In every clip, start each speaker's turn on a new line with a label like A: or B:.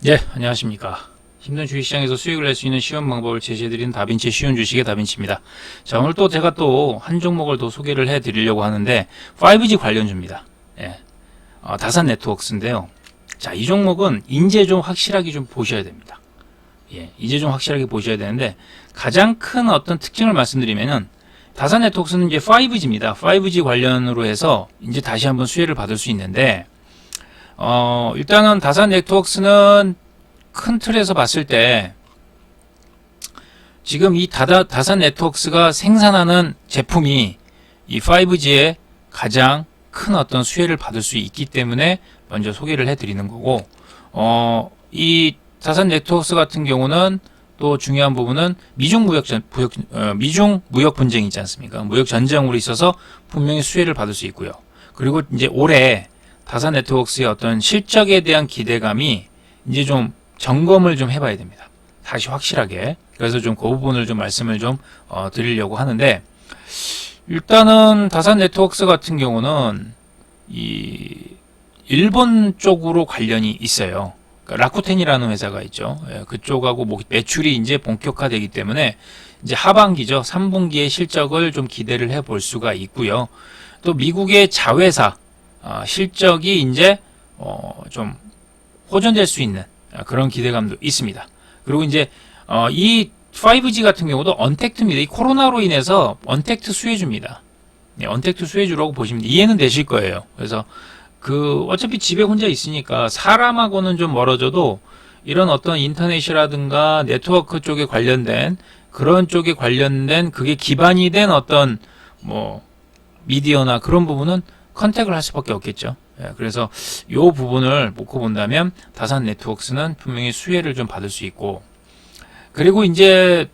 A: 네, 안녕하십니까. 힘든 주식시장에서 수익을 낼 수 있는 쉬운 방법을 제시해드리는 다빈치 쉬운 주식의 다빈치입니다. 자, 오늘 또 제가 또 한 종목을 더 소개를 해드리려고 하는데 5G 관련주입니다. 예, 어, 다산 네트워크스인데요. 자, 이 종목은 인제 좀 확실하게 좀 보셔야 됩니다. 예, 이제 좀 확실하게 보셔야 되는데 가장 큰 어떤 특징을 말씀드리면은 다산 네트워크스는 이제 5G입니다. 5G 관련으로 해서 이제 다시 한번 수혜를 받을 수 있는데 어, 일단은 다산 네트워크스는 큰 틀에서 봤을 때 지금 이 다다, 다산 네트워크스가 생산하는 제품이 이 5G에 가장 큰 어떤 수혜를 받을 수 있기 때문에 먼저 소개를 해드리는 거고, 어, 이 다산 네트워크스 같은 경우는 또 중요한 부분은 미중 무역 전, 무역, 어, 미중 무역 분쟁이 있지 않습니까? 무역 전쟁으로 있어서 분명히 수혜를 받을 수 있고요. 그리고 이제 올해 다산 네트워크스의 어떤 실적에 대한 기대감이 이제 좀 점검을 좀 해봐야 됩니다. 다시 확실하게. 그래서 좀 그 부분을 좀 말씀을 좀 어, 드리려고 하는데 일단은 다산 네트워크스 같은 경우는 이 일본 쪽으로 관련이 있어요. 그러니까 라쿠텐이라는 회사가 있죠. 예, 그쪽하고 뭐 매출이 이제 본격화되기 때문에 이제 하반기죠. 3분기의 실적을 좀 기대를 해볼 수가 있고요. 또 미국의 자회사 어, 실적이 이제 어, 좀 호전될 수 있는 아, 그런 기대감도 있습니다. 그리고 이제 어, 이 5G 같은 경우도 언택트입니다. 이 코로나로 인해서 언택트 수혜주입니다. 네, 언택트 수혜주라고 보시면 이해는 되실 거예요. 그래서 그 어차피 집에 혼자 있으니까 사람하고는 좀 멀어져도 이런 어떤 인터넷이라든가 네트워크 쪽에 관련된 그런 쪽에 관련된 그게 기반이 된 어떤 뭐 미디어나 그런 부분은 컨택을 할 수밖에 없겠죠. 예, 그래서 이 부분을 놓고 본다면 다산 네트워크스는 분명히 수혜를 좀 받을 수 있고 그리고 이제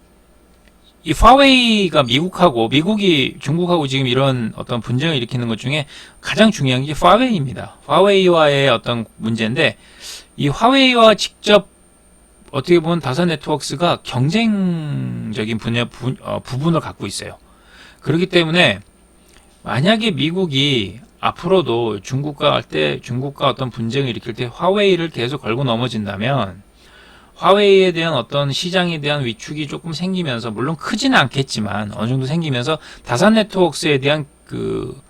A: 이 파웨이가 미국하고 미국이 중국하고 지금 이런 어떤 분쟁을 일으키는 것 중에 가장 중요한 게 파웨이입니다. 파웨이와의 어떤 문제인데 이 화웨이와 직접 어떻게 보면 다산 네트워크스가 경쟁적인 분야 부, 어, 부분을 갖고 있어요. 그렇기 때문에 만약에 미국이 앞으로도 중국과 할 때 중국과 어떤 분쟁을 일으킬 때 화웨이를 계속 걸고 넘어진다면 화웨이에 대한 어떤 시장에 대한 위축이 조금 생기면서 물론 크지는 않겠지만 어느 정도 생기면서 다산 네트워크스에 대한 그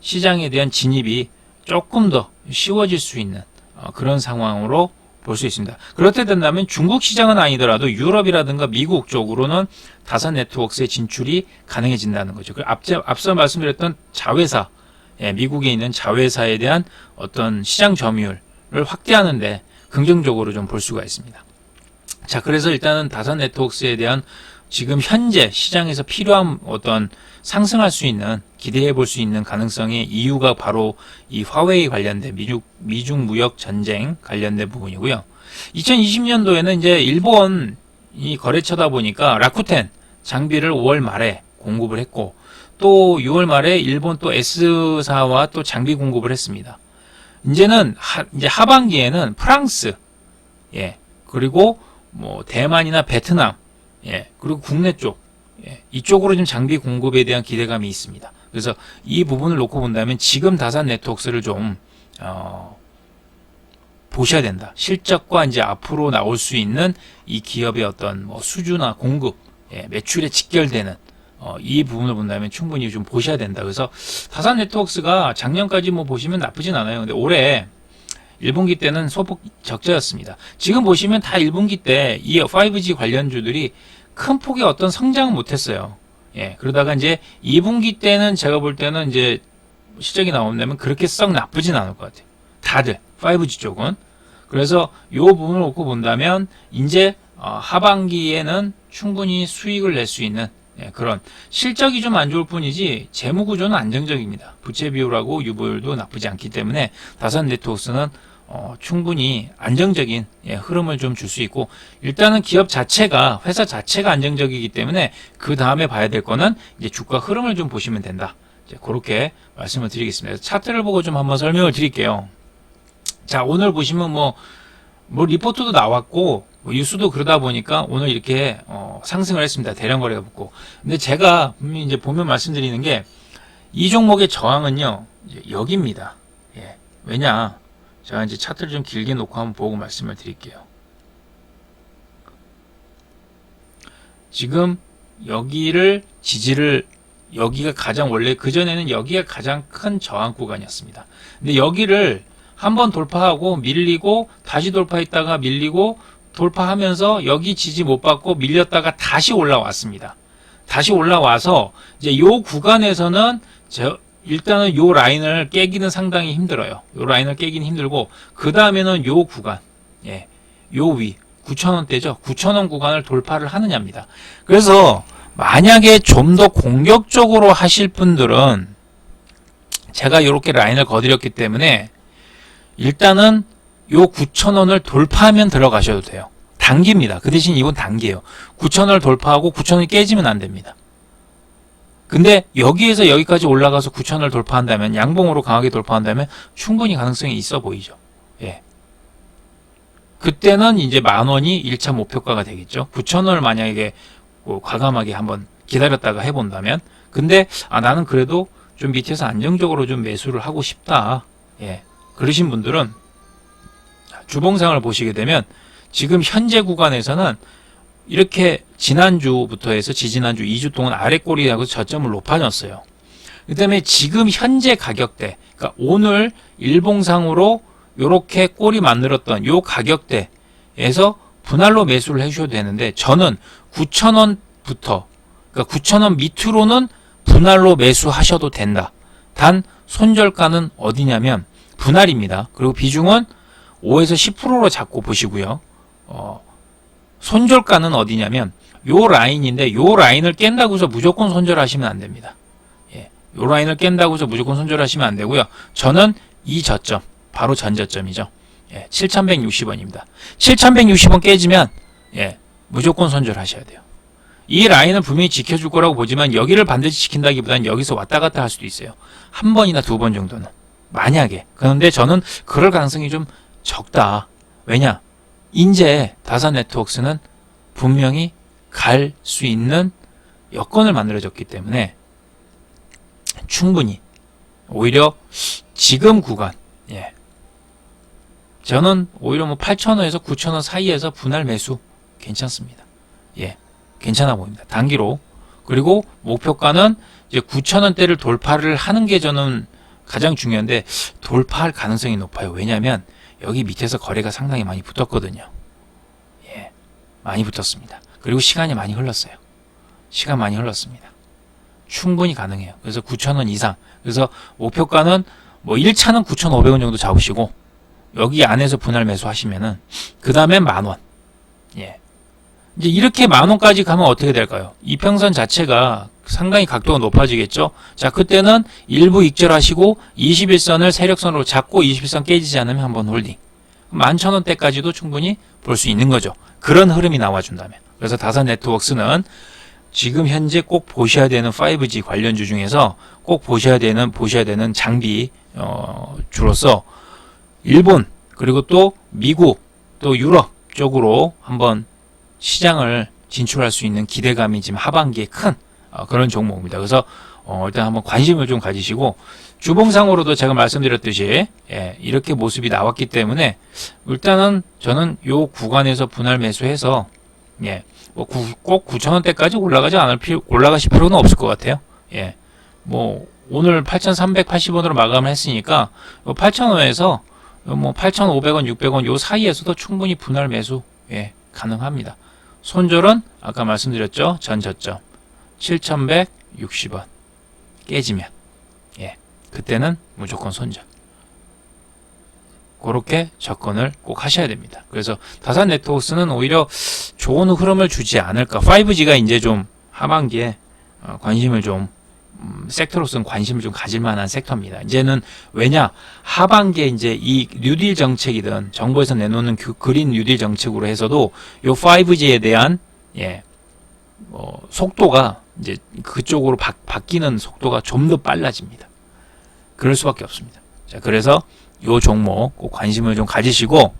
A: 시장에 대한 진입이 조금 더 쉬워질 수 있는 어, 그런 상황으로 볼 수 있습니다. 그렇게 된다면 중국 시장은 아니더라도 유럽이라든가 미국 쪽으로는 다산 네트워크스의 진출이 가능해진다는 거죠. 그 앞서, 말씀드렸던 자회사 예, 미국에 있는 자회사에 대한 어떤 시장 점유율을 확대하는데 긍정적으로 좀 볼 수가 있습니다. 자, 그래서 일단은 다산 네트워크스에 대한 지금 현재 시장에서 필요한 어떤 상승할 수 있는 기대해 볼 수 있는 가능성의 이유가 바로 이 화웨이 관련된 미중, 미중 무역 전쟁 관련된 부분이고요. 2020년도에는 이제 일본 이 거래처다 보니까 라쿠텐 장비를 5월 말에 공급을 했고 또 6월 말에 일본 또 S사와 또 장비 공급을 했습니다. 이제는 하, 이제 하반기에는 프랑스, 예, 그리고 뭐 대만이나 베트남, 예, 그리고 국내 쪽, 예, 이쪽으로 좀 장비 공급에 대한 기대감이 있습니다. 그래서 이 부분을 놓고 본다면 지금 다산 네트워크스를 좀 어, 보셔야 된다. 실적과 이제 앞으로 나올 수 있는 이 기업의 어떤 뭐 수주나 공급, 예, 매출에 직결되는 어, 이 부분을 본다면 충분히 좀 보셔야 된다. 그래서 다산 네트워크스가 작년까지 뭐 보시면 나쁘진 않아요. 근데 올해 1분기 때는 소폭 적자였습니다. 지금 보시면 다 1분기 때 이 5G 관련주들이 큰 폭의 어떤 성장을 못했어요. 예, 그러다가 이제 2분기 때는 제가 볼 때는 이제 실적이 나온다면 그렇게 썩 나쁘진 않을 것 같아요. 다들 5G 쪽은 그래서 이 부분을 놓고 본다면 이제 어, 하반기에는 충분히 수익을 낼 수 있는 예, 그런 실적이 좀 안 좋을 뿐이지 재무 구조는 안정적입니다. 부채 비율하고 유보율도 나쁘지 않기 때문에 다산 네트워크스는 어, 충분히 안정적인 예, 흐름을 좀 줄 수 있고 일단은 기업 자체가 회사 자체가 안정적이기 때문에 그 다음에 봐야 될 거는 이제 주가 흐름을 좀 보시면 된다. 이제 그렇게 말씀을 드리겠습니다. 차트를 보고 좀 한번 설명을 드릴게요. 자 오늘 보시면 뭐, 뭐 리포트도 나왔고 뭐 뉴스도 그러다 보니까 오늘 이렇게 어, 상승을 했습니다. 대량 거래가 붙고. 근데 제가 분명히 이제 보면 말씀드리는 게 이 종목의 저항은요 여기입니다. 예. 왜냐 제가 이제 차트를 좀 길게 놓고 한번 보고 말씀을 드릴게요. 지금 여기를 지지를 여기가 가장 원래 그전에는 여기가 가장 큰 저항 구간이었습니다. 근데 여기를 한번 돌파하고 밀리고 다시 돌파했다가 밀리고 돌파하면서 여기 지지 못 받고 밀렸다가 다시 올라왔습니다. 다시 올라와서 이제 요 구간에서는 저 일단은 요 라인을 깨기는 상당히 힘들어요. 요 라인을 깨기는 힘들고 그 다음에는 요 구간, 예, 요 위, 9,000원대죠. 9,000원 구간을 돌파를 하느냐입니다. 그래서 만약에 좀 더 공격적으로 하실 분들은 제가 이렇게 라인을 거드렸기 때문에 일단은 요 9,000원을 돌파하면 들어가셔도 돼요. 단기입니다. 그 대신 이건 단기예요. 9,000원을 돌파하고 9,000원이 깨지면 안 됩니다. 근데 여기에서 여기까지 올라가서 9,000원을 돌파한다면 양봉으로 강하게 돌파한다면 충분히 가능성이 있어 보이죠. 예. 그때는 이제 만 원이 1차 목표가가 되겠죠. 9,000원을 만약에 뭐 과감하게 한번 기다렸다가 해본다면 근데 아 나는 그래도 좀 밑에서 안정적으로 좀 매수를 하고 싶다. 예. 그러신 분들은 주봉상을 보시게 되면 지금 현재 구간에서는 이렇게 지난주부터 해서 지지난주 2주 동안 아래 꼬리하고 저점을 높아졌어요. 그 다음에 지금 현재 가격대, 그러니까 오늘 일봉상으로 이렇게 꼬리 만들었던 요 가격대에서 분할로 매수를 해주셔도 되는데 저는 9,000원부터 그러니까 9,000원 밑으로는 분할로 매수하셔도 된다. 단 손절가는 어디냐면 분할입니다. 그리고 비중은 5에서 10%로 잡고 보시고요. 어, 손절가는 어디냐면 요 라인인데 요 라인을 깬다고 해서 무조건 손절하시면 안 됩니다. 예. 요 라인을 깬다고 해서 무조건 손절하시면 안 되고요. 저는 이 저점 바로 전저점이죠. 예. 7,160원입니다. 7,160원 깨지면 예. 무조건 손절하셔야 돼요. 이 라인은 분명히 지켜줄 거라고 보지만 여기를 반드시 지킨다기보다는 여기서 왔다 갔다 할 수도 있어요. 한 번이나 두 번 정도는. 만약에. 그런데 저는 그럴 가능성이 좀 적다. 왜냐? 인제 다산 네트워크스는 분명히 갈 수 있는 여건을 만들어줬기 때문에 충분히 오히려 지금 구간 예. 저는 오히려 뭐 8,000원에서 9,000원 사이에서 분할 매수 괜찮습니다. 예. 괜찮아 보입니다. 단기로. 그리고 목표가는 이제 9,000원대를 돌파를 하는 게 저는 가장 중요한데 돌파할 가능성이 높아요. 왜냐하면 여기 밑에서 거래가 상당히 많이 붙었거든요. 예, 많이 붙었습니다. 그리고 시간이 많이 흘렀어요. 시간 많이 흘렀습니다. 충분히 가능해요. 그래서 9,000원 이상. 그래서 목표가는 뭐 1차는 9,500원 정도 잡으시고 여기 안에서 분할 매수하시면은 그 다음에 만 원. 예. 이제 이렇게 만 원까지 가면 어떻게 될까요? 이평선 자체가 상당히 각도가 높아지겠죠. 자, 그때는 일부 익절하시고 21선을 세력선으로 잡고 21선 깨지지 않으면 한번 홀딩. 11,000원대까지도 충분히 볼 수 있는 거죠. 그런 흐름이 나와준다면. 그래서 다산 네트워크스는 지금 현재 꼭 보셔야 되는 5G 관련주 중에서 꼭 보셔야 되는 보셔야 되는 장비 어, 주로서 일본 그리고 또 미국 또 유럽 쪽으로 한번 시장을 진출할 수 있는 기대감이 지금 하반기에 큰 어, 그런 종목입니다. 그래서 어, 일단 한번 관심을 좀 가지시고 주봉상으로도 제가 말씀드렸듯이 예, 이렇게 모습이 나왔기 때문에 일단은 저는 요 구간에서 분할 매수해서 예, 뭐꼭 9,000원대까지 올라가지 않을 필요 올라가실 필요는 없을 것 같아요. 예, 뭐 오늘 8,380원으로 마감을 했으니까 8,000원에서 뭐 8,500원, 600원 요 사이에서도 충분히 분할 매수 예, 가능합니다. 손절은 아까 말씀드렸죠. 전 저점 7,160원 깨지면 예 그때는 무조건 손절. 그렇게 접근을 꼭 하셔야 됩니다. 그래서 다산 네트워크스는 오히려 좋은 흐름을 주지 않을까. 5G가 이제 좀 하반기에 어, 관심을 좀 음, 섹터로서는 관심을 좀 가질 만한 섹터입니다. 이제는 왜냐 하반기에 이제 이 뉴딜 정책이든 정부에서 내놓는 그 그린 뉴딜 정책으로 해서도 요 5G에 대한 예, 어, 속도가 이제 그쪽으로 바, 바뀌는 속도가 좀 더 빨라집니다. 그럴 수밖에 없습니다. 자, 그래서 요 종목 꼭 관심을 좀 가지시고 어,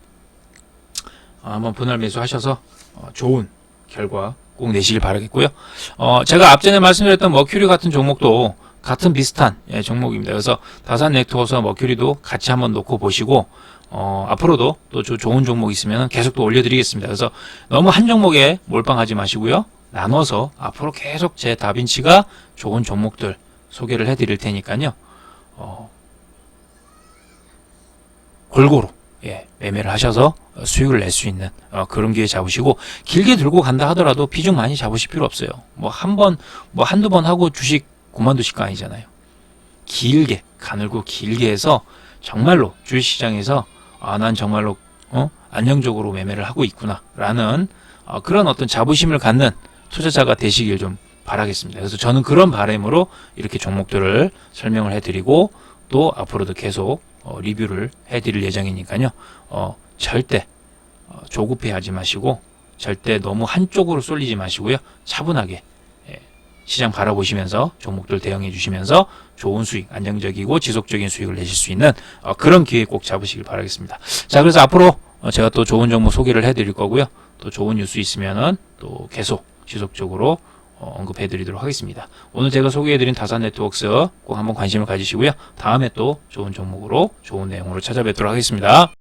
A: 한번 분할 매수하셔서 어, 좋은 결과 꼭 내시길 바라겠고요. 어, 제가 앞전에 말씀드렸던 머큐리 같은 종목도 같은 비슷한 예, 종목입니다. 그래서 다산 네트워크와 머큐리도 같이 한번 놓고 보시고 어, 앞으로도 또 조- 좋은 종목 있으면 계속 또 올려드리겠습니다. 그래서 너무 한 종목에 몰빵하지 마시고요. 나눠서 앞으로 계속 제 다빈치가 좋은 종목들 소개를 해드릴 테니까요. 어, 골고루 예, 매매를 하셔서 어, 수익을 낼 수 있는 어, 그런 기회 잡으시고 길게 들고 간다 하더라도 비중 많이 잡으실 필요 없어요. 뭐 한 번, 뭐 한두 번 하고 주식 그만두실 거 아니잖아요. 길게 가늘고 길게 해서 정말로 주식시장에서 아, 난 정말로 어? 안정적으로 매매를 하고 있구나라는 어, 그런 어떤 자부심을 갖는 투자자가 되시길 좀 바라겠습니다. 그래서 저는 그런 바람으로 이렇게 종목들을 설명을 해드리고 또 앞으로도 계속 어, 리뷰를 해드릴 예정이니까요. 어, 절대 어, 조급해 하지 마시고 절대 너무 한쪽으로 쏠리지 마시고요. 차분하게 예, 시장 바라보시면서 종목들 대응해 주시면서 좋은 수익, 안정적이고 지속적인 수익을 내실 수 있는 어, 그런 기회 꼭 잡으시길 바라겠습니다. 자, 그래서 앞으로 어, 제가 또 좋은 정보 소개를 해드릴 거고요. 또 좋은 뉴스 있으면은 또 계속 지속적으로 어, 언급해 드리도록 하겠습니다. 오늘 제가 소개해 드린 다산 네트워크스 꼭 한번 관심을 가지시고요. 다음에 또 좋은 종목으로 좋은 내용으로 찾아뵙도록 하겠습니다.